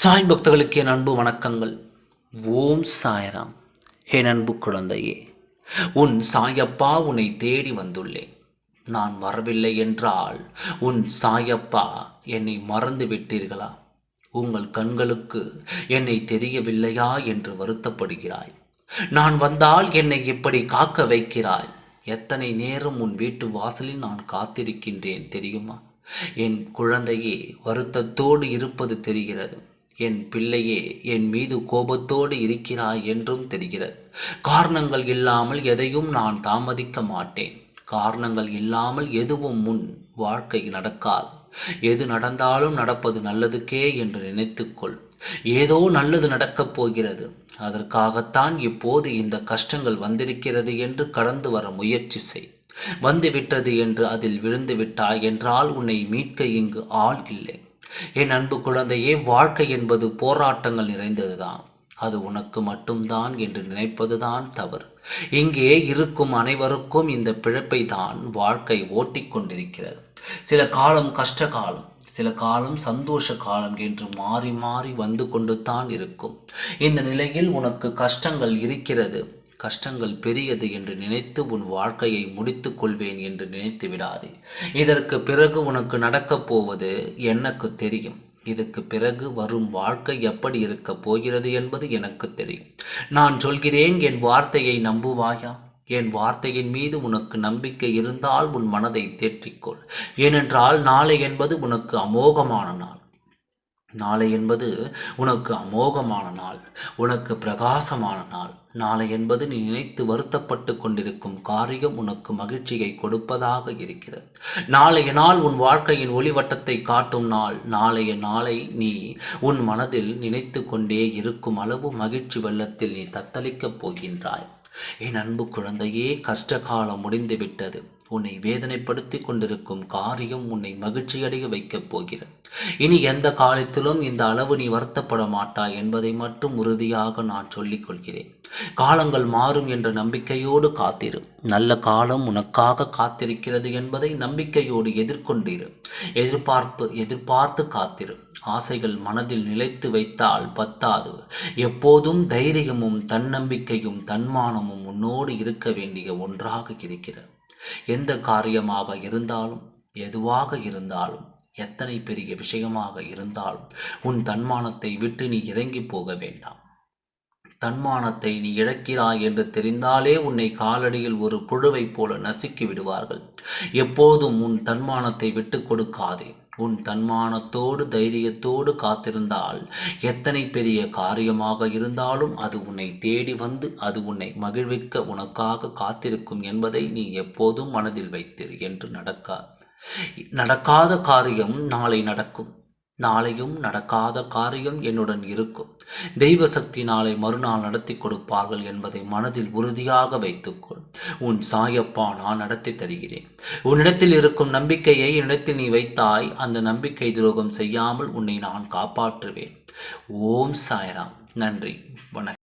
சாய் பக்தர்களுக்கு என் அன்பு வணக்கங்கள். ஓம் சாய்ராம். என் அன்பு குழந்தையே உன் சாயப்பா உன்னை தேடி வந்துள்ளேன். நான் வரவில்லை என்றால் உன் சாயப்பா என்னை மறந்து விட்டீர்களா? உங்கள் கண்களுக்கு என்னை தெரியவில்லையா என்று வருத்தப்படுகிறாய். நான் வந்தால் என்னை இப்படி காக்க வைக்கிறாய். எத்தனை நேரம் உன் வீட்டு வாசலில் நான் காத்திருக்கின்றேன் தெரியுமா? என் குழந்தையே வருத்தத்தோடு இருப்பது தெரிகிறது. என் பிள்ளையே என் மீது கோபத்தோடு இருக்கிறாய் என்றும் தெரிகிறது. காரணங்கள் இல்லாமல் எதையும் நான் தாமதிக்க மாட்டேன். காரணங்கள் இல்லாமல் எதுவும் முன் வாழ்க்கை நடக்காது. எது நடந்தாலும் நடப்பது நல்லதுக்கே என்று நினைத்துக்கொள். ஏதோ நல்லது நடக்கப் போகிறது. அதற்காகத்தான் இப்போது இந்த கஷ்டங்கள் வந்திருக்கிறது என்று கடந்து வர முயற்சி செய். வந்துவிட்டது என்று அதில் விழுந்து விட்டாய் என்றால் உன்னை மீட்க இங்கு ஆள் இல்லை. என் அன்பு குழந்தையே வாழ்க்கை என்பது போராட்டங்கள் நிறைந்ததுதான். அது உனக்கு மட்டும்தான் என்று நினைப்பதுதான் தவறு. இங்கே இருக்கும் அனைவருக்கும் இந்த பிழப்பை தான் வாழ்க்கை ஓட்டிக்கொண்டிருக்கிறது சில காலம் கஷ்ட காலம் சில காலம் சந்தோஷ காலம் என்று மாறி மாறி வந்து கொண்டு தான் இருக்கும். இந்த நிலையில் உனக்கு கஷ்டங்கள் இருக்கிறது. கஷ்டங்கள் பெரியது என்று நினைத்து உன் வாழ்க்கையை முடித்து கொள்வேன் என்று நினைத்து விடாதே. இதற்கு பிறகு உனக்கு நடக்கப் போவது எனக்கு தெரியும். இதுக்கு பிறகு வரும் வாழ்க்கை எப்படி இருக்கப் போகிறது என்பது எனக்கு தெரியும். நான் சொல்கிறேன் என் வார்த்தையை நம்புவாயா? என் வார்த்தையின் மீது உனக்கு நம்பிக்கை இருந்தால் உன் மனதை தேற்றிக்கொள். ஏனென்றால் நாளை என்பது உனக்கு அமோகமான நாள். நாளை என்பது உனக்கு அமோகமான நாள் உனக்கு பிரகாசமான நாள். நாளை என்பது நீ நினைத்து வருத்தப்பட்டு கொண்டிருக்கும் காரியம் உனக்கு மகிழ்ச்சியை கொடுப்பதாக இருக்கிறது. நாளைய நாள் உன் வாழ்க்கையின் ஒளிவட்டத்தை காட்டும் நாள். நாளைய நாளை நீ உன் மனதில் நினைத்து கொண்டே இருக்கும் அளவு மகிழ்ச்சி வெள்ளத்தில் நீ தத்தளிக்கப் போகின்றாய். என் அன்பு குழந்தையே கஷ்ட காலம் முடிந்துவிட்டது. உன்னை வேதனைப்படுத்தி கொண்டிருக்கும் காரியம் உன்னை மகிழ்ச்சியடைய வைக்கப் போகிறது. இனி எந்த காலத்திலும் இந்த அளவு நீ வருத்தப்பட மாட்டாய் என்பதை மட்டும் உறுதியாக நான் சொல்லிக் கொள்கிறேன். காலங்கள் மாறும் என்ற நம்பிக்கையோடு காத்திரு. நல்ல காலம் உனக்காக காத்திருக்கிறது என்பதை நம்பிக்கையோடு எதிர்கொண்டிரு. எதிர்பார்ப்பு எதிர்பார்த்து காத்திரு. ஆசைகள் மனதில் நிலைத்து வைத்தால் பத்தாது. எப்போதும் தைரியமும் தன்னம்பிக்கையும் தன்மானமும் உன்னோடு இருக்க வேண்டிய ஒன்றாக இருக்கிறது. எந்த காரியமாக இருந்தாலும் எதுவாக இருந்தாலும் எத்தனை பெரிய விஷயமாக இருந்தாலும் உன் தன்மானத்தை விட்டு நீ இறங்கி போக வேண்டாம். தன்மானத்தை நீ இழக்கிறாய் என்று தெரிந்தாலே உன்னை காலடியில் ஒரு புழுவைப் போல நசுக்கி விடுவார்கள். எப்போதும் உன் தன்மானத்தை விட்டு கொடுக்காதே. உன் தன்மானத்தோடு தைரியத்தோடு காத்திருந்தால் எத்தனை பெரிய காரியமாக இருந்தாலும் அது உன்னை தேடி வந்து அது உன்னை மகிழ்விக்க உனக்காக காத்திருக்கும் என்பதை நீ எப்போதும் மனதில் வைத்திரு என்று நடக்கா நடக்காத காரியம் நாளை நடக்கும். நாளையும் நடக்காத காரியம் என்னுடன் இருக்கும். தெய்வ சக்தி நாளை மறுநாள் நடத்தி கொடுப்பார்கள் என்பதை மனதில் உறுதியாக வைத்துக்கொள். உன் சாயப்பா நான் நடத்தி தருகிறேன். உன்னிடத்தில் இருக்கும் நம்பிக்கையை என்னிடத்தில் நீ வைத்தாய் அந்த நம்பிக்கை துரோகம் செய்யாமல் உன்னை நான் காப்பாற்றுவேன். ஓம் சாய்ராம். நன்றி. வணக்கம்.